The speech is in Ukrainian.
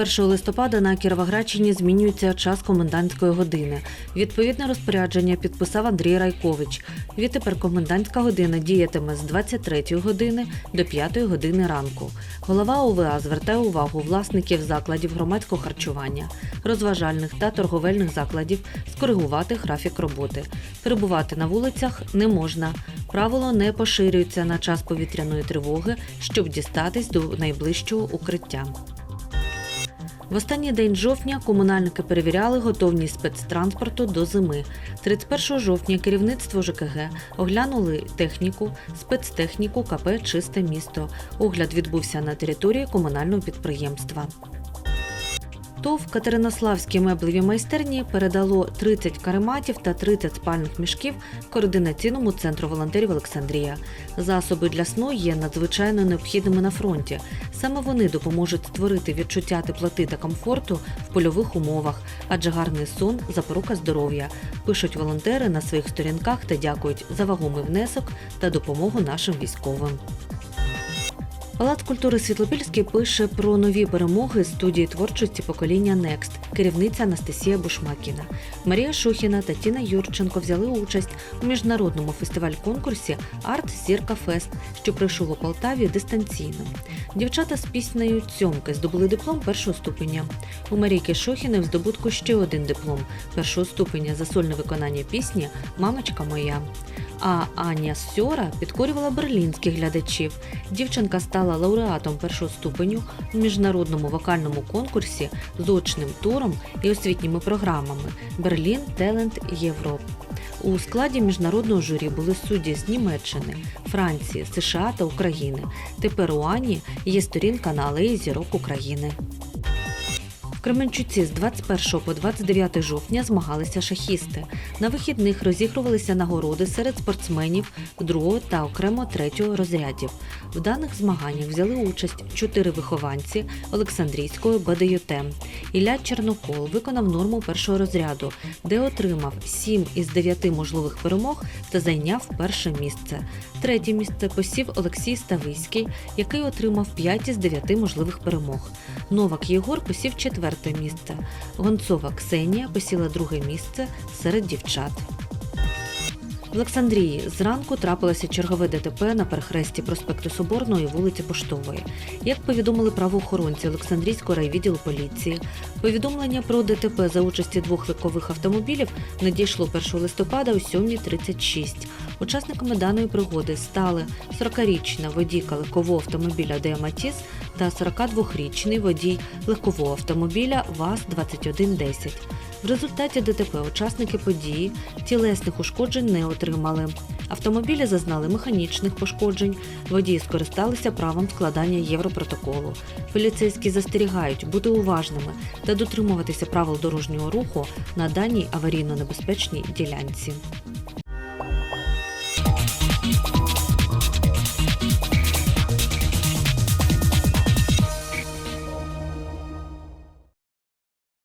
1 листопада на Кіровоградщині змінюється час комендантської години. Відповідне розпорядження підписав Андрій Райкович. Відтепер комендантська година діятиме з 23 години до 5 години ранку. Голова ОВА звертає увагу власників закладів громадського харчування, розважальних та торговельних закладів скоригувати графік роботи. Перебувати на вулицях не можна. Правило не поширюється на час повітряної тривоги, щоб дістатись до найближчого укриття. В останній день жовтня комунальники перевіряли готовність спецтранспорту до зими. 31 жовтня керівництво ЖКГ оглянули техніку, спецтехніку КП Чисте місто. Огляд відбувся на території комунального підприємства. ТОВ Катеринославські меблеві майстерні передало 30 карематів та 30 спальних мішків координаційному центру волонтерів Олександрія. Засоби для сну є надзвичайно необхідними на фронті. Саме вони допоможуть створити відчуття теплоти та комфорту в польових умовах, адже гарний сон запорука здоров'я. Пишуть волонтери на своїх сторінках та дякують за вагомий внесок та допомогу нашим військовим. Палац культури Світлопільський пише про нові перемоги студії творчості покоління Next. Керівниця Анастасія Бушмакіна. Марія Шухіна та Тіна Юрченко взяли участь у міжнародному фестиваль-конкурсі Арт Зірка Фест, що пройшов у Полтаві дистанційно. Дівчата з піснею Цьомки здобули диплом першого ступеня. У Марійки Шохіної в здобутку ще один диплом першого ступеня за сольне виконання пісні Мамочка моя. А Аня Сьора підкорювала берлінських глядачів. Дівчинка стала лауреатом першого ступеню у міжнародному вокальному конкурсі з очним туром і освітніми програмами Берлін Талент Європ. У складі міжнародного журі були судді з Німеччини, Франції, США та України. Тепер у Ані є сторінка на алеї зірок України. В Кременчуці з 21 по 29 жовтня змагалися шахісти. На вихідних розігрувалися нагороди серед спортсменів другого та окремо третього розрядів. В даних змаганнях взяли участь чотири вихованці Олександрійської БДЮТ. Ілля Чернохол виконав норму першого розряду, де отримав 7 із 9 можливих перемог та зайняв перше місце. Третє місце посів Олексій Стависький, який отримав 5 із 9 можливих перемог. Новак Єгор посів четверте місце. Гонцова Ксенія посіла друге місце серед дівчат. В Олександрії зранку трапилося чергове ДТП на перехресті проспекту Соборної вулиці Поштової. Як повідомили правоохоронці Олександрійського райвідділу поліції, повідомлення про ДТП за участі двох легкових автомобілів надійшло 1 листопада о 7.36. Учасниками даної пригоди стали 40-річна водійка легкового автомобіля Деаматіс та 42-річний водій легкового автомобіля ВАЗ-2110. В результаті ДТП учасники події тілесних ушкоджень не отримали. Автомобілі зазнали механічних пошкоджень. Водії скористалися правом складання європротоколу. Поліцейські застерігають бути уважними та дотримуватися правил дорожнього руху на даній аварійно-небезпечній ділянці.